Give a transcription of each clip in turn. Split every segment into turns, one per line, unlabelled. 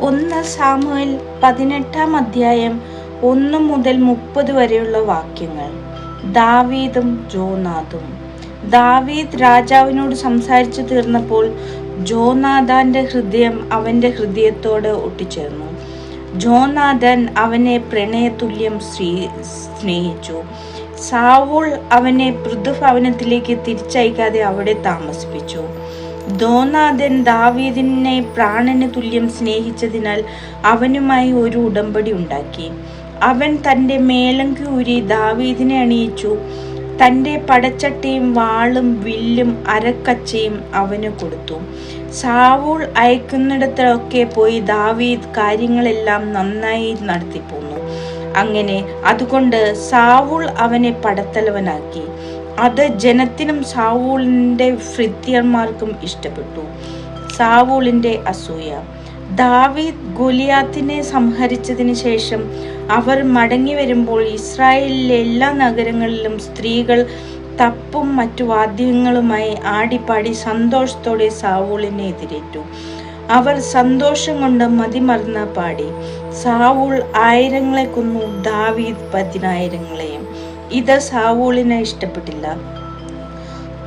ഒന്ന് സാമുവൽ പതിനെട്ടാം അധ്യായം ഒന്ന് മുതൽ മുപ്പത് വരെയുള്ള വാക്യങ്ങൾ. ദാവീദും ജോനാഥും ദാവീദ് രാജാവിനോട് സംസാരിച്ചു തീർന്നപ്പോൾ ജോനാഥാന്റെ ഹൃദയം അവന്റെ ഹൃദയത്തോട് ഒട്ടിച്ചേർന്നു. ജോനാഥൻ അവനെ പ്രണയതുല്യം ശ്രീ സ്നേഹിച്ചു. സാവൂൾ അവനെ പൃഥുഭവനത്തിലേക്ക് തിരിച്ചയക്കാതെ അവിടെ താമസിപ്പിച്ചു. ദോനാഥൻ ദാവീദിനെ പ്രാണന് തുല്യം സ്നേഹിച്ചതിനാൽ അവനുമായി ഒരു ഉടമ്പടി ഉണ്ടാക്കി. അവൻ തന്റെ മേലങ്കി ഊരി ദാവീദിനെ അണിയിച്ചു. തന്റെ പടച്ചട്ടയും വാളും വില്ലും അരക്കച്ചയും അവന് കൊടുത്തു. സാവൂൾ അയക്കുന്നിടത്തൊക്കെ പോയി ദാവീദ് കാര്യങ്ങളെല്ലാം നന്നായി നടത്തിപ്പോന്നു. അങ്ങനെ അതുകൊണ്ട് സാവൂൾ അവനെ പടത്തലവനാക്കി. അത് ജനത്തിനും സാവൂളിന്റെ ഭൃത്യന്മാർക്കും ഇഷ്ടപ്പെട്ടു. സാവൂളിന്റെ അസൂയ. ദാവീദ് ഗോലിയാത്തിനെ സംഹരിച്ചതിന് ശേഷം അവർ മടങ്ങി വരുമ്പോൾ ഇസ്രായേലിലെ എല്ലാ നഗരങ്ങളിലും സ്ത്രീകൾ തപ്പും മറ്റു വാദ്യങ്ങളുമായി ആടിപ്പാടി സന്തോഷത്തോടെ സാവൂളിനെ എതിരേറ്റു. അവർ സന്തോഷം കൊണ്ട് മതിമറന്ന പാടി. സാവൂൾ ആയിരങ്ങളെ കൊന്നു ദാവീദ് പതിനായിരങ്ങളെയും. ഇത് സാവൂളിന് ഇഷ്ടപ്പെട്ടില്ല.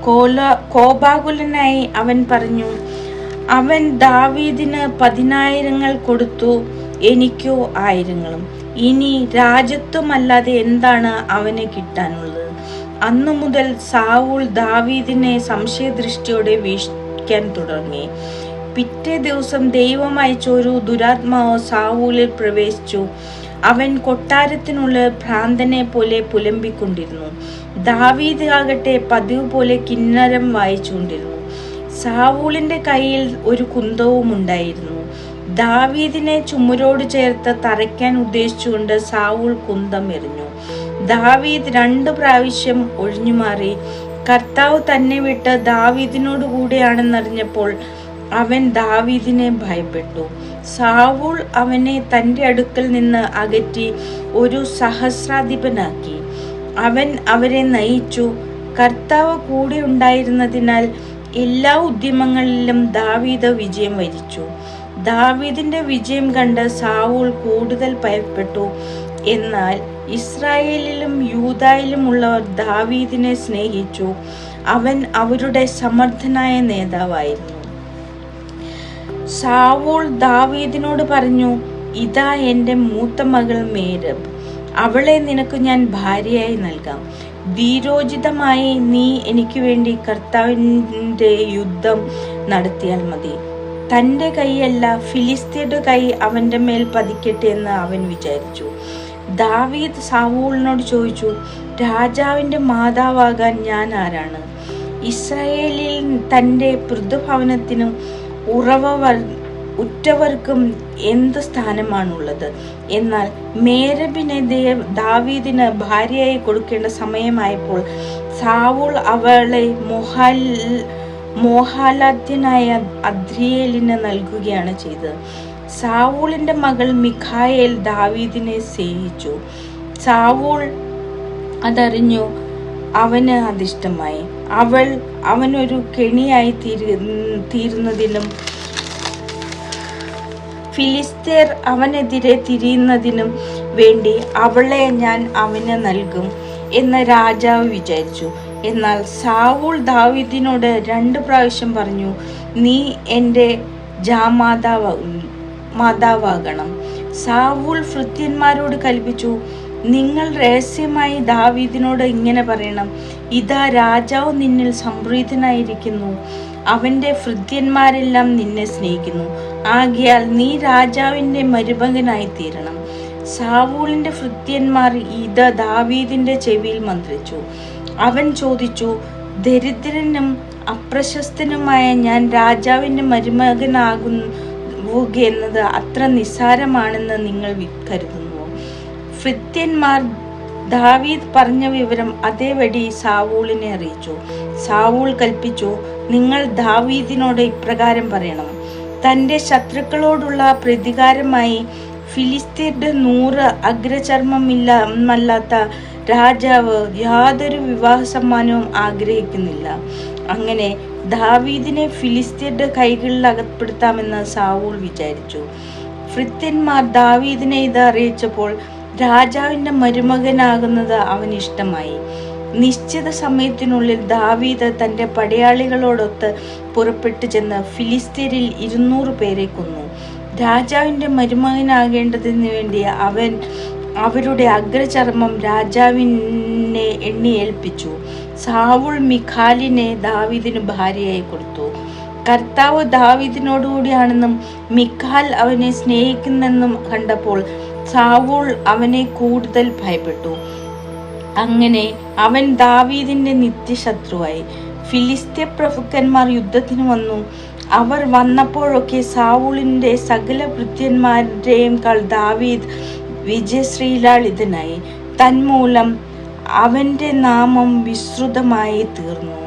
കോല കോപാകുലനായി അവൻ പറഞ്ഞു അവൻ ദാവീദിന് പതിനായിരങ്ങൾ കൊടുത്തു എനിക്കോ ആയിരങ്ങളും. ഇനി രാജ്യത്വമല്ലാതെ എന്താണ് അവന് കിട്ടാനുള്ളത്? അന്നു മുതൽ സാവൂൾ ദാവീദിനെ സംശയദൃഷ്ടിയോടെ വീക്ഷിക്കാൻ തുടങ്ങി. പിറ്റേ ദിവസം ദൈവം അയച്ച ഒരു ദുരാത്മാവ് സാവൂലിൽ പ്രവേശിച്ചു. അവൻ കൊട്ടാരത്തിനുള്ള ഭ്രാന്തനെ പോലെ പുലമ്പിക്കൊണ്ടിരുന്നു. ദാവീദ് ആകട്ടെ പതിവ് പോലെ കിന്നരം വായിച്ചുകൊണ്ടിരുന്നു. സാവൂളിന്റെ കയ്യിൽ ഒരു കുന്തവും ഉണ്ടായിരുന്നു. ദാവീദിനെ ചുമരോട് ചേർത്ത് തറയ്ക്കാൻ ഉദ്ദേശിച്ചുകൊണ്ട് സാവൂൾ കുന്തം എറിഞ്ഞു. ദാവീദ് രണ്ട് പ്രാവശ്യം ഒഴിഞ്ഞുമാറി കർത്താവ് തന്നെ വിട്ട് ദാവീദിനോട് കൂടെയാണെന്നറിഞ്ഞപ്പോൾ അവൻ ദാവീദിനെ ഭയപ്പെട്ടു. സാവൂൾ അവനെ തന്റെ അടുക്കൽ നിന്ന് അകറ്റി ഒരു സഹസ്രാധിപനാക്കി. അവൻ അവരെ നയിച്ചു. കർത്താവ് കൂടെ ഉണ്ടായിരുന്നതിനാൽ എല്ലാ ഉദ്യമങ്ങളിലും ദാവീദ് വിജയം വരിച്ചു. ദാവീദിന്റെ വിജയം കണ്ട് സാവൂൾ കൂടുതൽ ഭയപ്പെട്ടു. എന്നാൽ ഇസ്രായേലിലും യൂതായിലുമുള്ളവർ ദാവീദിനെ സ്നേഹിച്ചു. അവൻ അവരുടെ സമർത്ഥനായ നേതാവായിരുന്നു. സാവൂൾ ദാവീദിനോട് പറഞ്ഞു ഇതാ എന്റെ മൂത്ത മകൾ മേരബ്. അവളെ നിനക്ക് ഞാൻ ഭാര്യയായി നൽകാം. വീരോചിതമായി നീ എനിക്ക് വേണ്ടി കർത്താവിന്റെ യുദ്ധം നടത്തിയാൽ മതി. തന്റെ കൈയല്ല ഫിലിസ്തീയുടെ കൈ അവന്റെ മേൽ പതിക്കട്ടെ എന്ന് അവൻ വിചാരിച്ചു. ദാവീദ് സാവൂളിനോട് ചോദിച്ചു രാജാവിന്റെ മാതാവാകാൻ ഞാൻ ആരാണ്? ഇസ്രായേലിൽ തന്റെ പൃഥുഭവനത്തിനും ഉറവ ഉറ്റവർക്കും എന്ത് സ്ഥാനമാണുള്ളത്? എന്നാൽ മേരബിനെ ദാവീദിന് ഭാര്യയായി കൊടുക്കേണ്ട സമയമായപ്പോൾ സാവൂൾ അവളെ മൊഹാൽ മോഹാലാദ്യനായ അദ്രിയേലിന് നൽകുകയാണ് ചെയ്തത്. സാവൂളിന്റെ മകൾ മിഖായേൽ ദാവീദിനെ സ്നേഹിച്ചു. സാവൂൾ അതറിഞ്ഞു അവന് അതിഷ്ടമായി. അവൾ അവനൊരു കെണിയായി തീരു തീരുന്നതിനും ഫിലിസ്തീർ അവനെതിരെ തിരിയുന്നതിനും വേണ്ടി അവളെ ഞാൻ അവന് നൽകും എന്ന് രാജാവ് വിചാരിച്ചു. എന്നാൽ സാവൂൾ ദാവിദിനോട് രണ്ട് പ്രാവശ്യം പറഞ്ഞു നീ എന്റെ ജാമാതാവ് മാതാവാകണം. സാവൂൾ ഭൃത്യന്മാരോട് കൽപ്പിച്ചു നിങ്ങൾ രഹസ്യമായി ദാവീദിനോട് ഇങ്ങനെ പറയണം ഇതാ രാജാവ് നിന്നിൽ സംപ്രീതനായിരിക്കുന്നു. അവന്റെ ഭൃത്യന്മാരെല്ലാം നിന്നെ സ്നേഹിക്കുന്നു. ആകിയാൽ നീ രാജാവിന്റെ മരുമകനായി തീരണം സാവൂളിന്റെ ഭൃത്യന്മാർ ഇത ദാവീദിന്റെ ചെവിയിൽ മന്ത്രിച്ചു. അവൻ ചോദിച്ചു ദരിദ്രനും അപ്രശസ്തനുമായ ഞാൻ രാജാവിന്റെ മരുമകനാകുന്നു എന്നത് അത്ര നിസ്സാരമാണെന്ന് നിങ്ങൾ കരുതുന്നു. ഭൃത്യന്മാർ ദാവീദ് പറഞ്ഞ വിവരം അതേപടി സാവൂളിനെ അറിയിച്ചു. സാവൂൾ കൽപ്പിച്ചു നിങ്ങൾ ദാവീദിനോട് ഇപ്രകാരം പറയണം. തന്റെ ശത്രുക്കളോടുള്ള പ്രതികാരമായി ഫിലിസ്തീന്റെ നൂറ് അഗ്രചർമ്മമില്ലാത്ത മല്ലാത്ത രാജാവ് യാതൊരു വിവാഹ സമ്മാനവും ആഗ്രഹിക്കുന്നില്ല. അങ്ങനെ ദാവീദിനെ ഫിലിസ്തീന്റെ കൈകളിൽ അകപ്പെടുത്താമെന്ന് സാവൂൾ വിചാരിച്ചു. ഫ്രിത്യന്മാർ ദാവീദിനെ ഇത് അറിയിച്ചപ്പോൾ രാജാവിന്റെ മരുമകനാകുന്നത് അവന് ഇഷ്ടമായി നിശ്ചിത സമയത്തിനുള്ളിൽ ദാവീദ് തന്റെ പടയാളികളോടൊത്ത് പുറപ്പെട്ടു ചെന്ന് ഫിലിസ്തീനിൽ ഇരുന്നൂറ് പേരെ കൊന്നു. രാജാവിന്റെ മരുമകനാകേണ്ടതിന് വേണ്ടി അവൻ അവരുടെ അഗ്രചർമ്മം രാജാവിനെ എണ്ണി ഏൽപ്പിച്ചു. സാവുൾ മിഖാലിനെ ദാവീദിന് ഭാര്യയായി കൊടുത്തു. കർത്താവ് ദാവീദിനോടുകൂടിയാണെന്നും മിഖാൽ അവനെ സ്നേഹിക്കുന്നെന്നും കണ്ടപ്പോൾ സാവൂൾ അവനെ കൂടുതൽ ഭയപ്പെട്ടു. അങ്ങനെ അവൻ ദാവീദിന്റെ നിത്യശത്രുവായി. ഫിലിസ്തീയ പ്രഭുക്കന്മാർ യുദ്ധത്തിന് വന്നു. അവർ വന്നപ്പോഴൊക്കെ സാവൂളിന്റെ സകല വൃദ്ധന്മാരുടെയും കാൾ ദാവീദ് വിജയശ്രീലാളിതനായി. തന്മൂലം അവന്റെ നാമം വിശ്രുതമായി തീർന്നു